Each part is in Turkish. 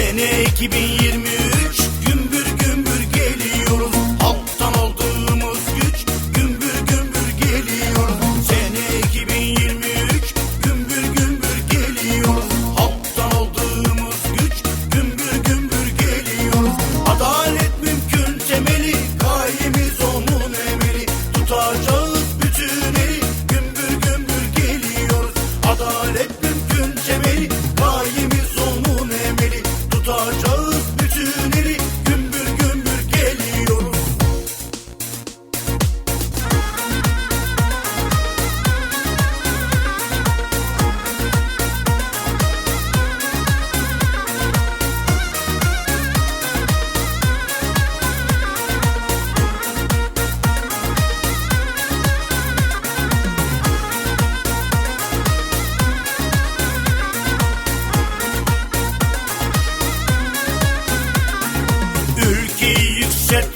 sene 2023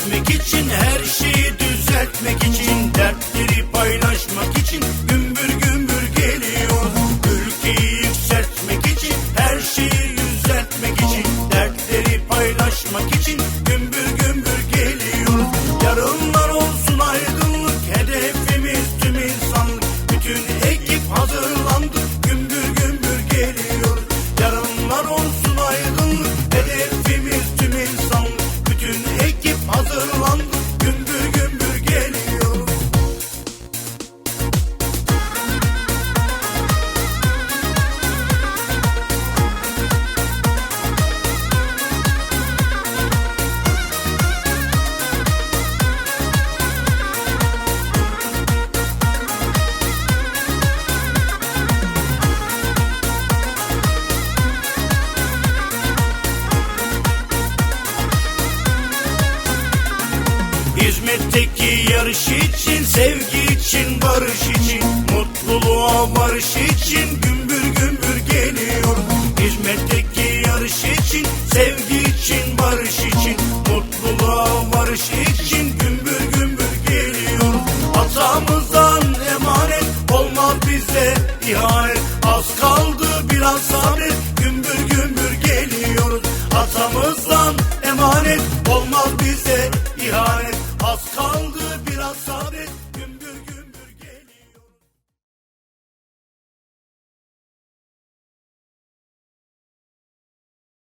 yükseltmek için her şeyi düzeltmek için dertleri paylaşmak için gümbür gümbür geliyor. Ülkeyi yükseltmek için her şeyi düzeltmek için dertleri paylaşmak için Hizmetteki yarış için, sevgi için, barış için, mutluluğa varış için gümbür gümbür geliyor. Hizmetteki yarış için, sevgi için, barış için, mutluluğa varış için gümbür gümbür geliyor. Atamızdan emanet olmaz bize ihanet. Az kaldı biraz sabret, gümbür gümbür geliyoruz. Atamızdan emanet olmaz bize. Az kaldı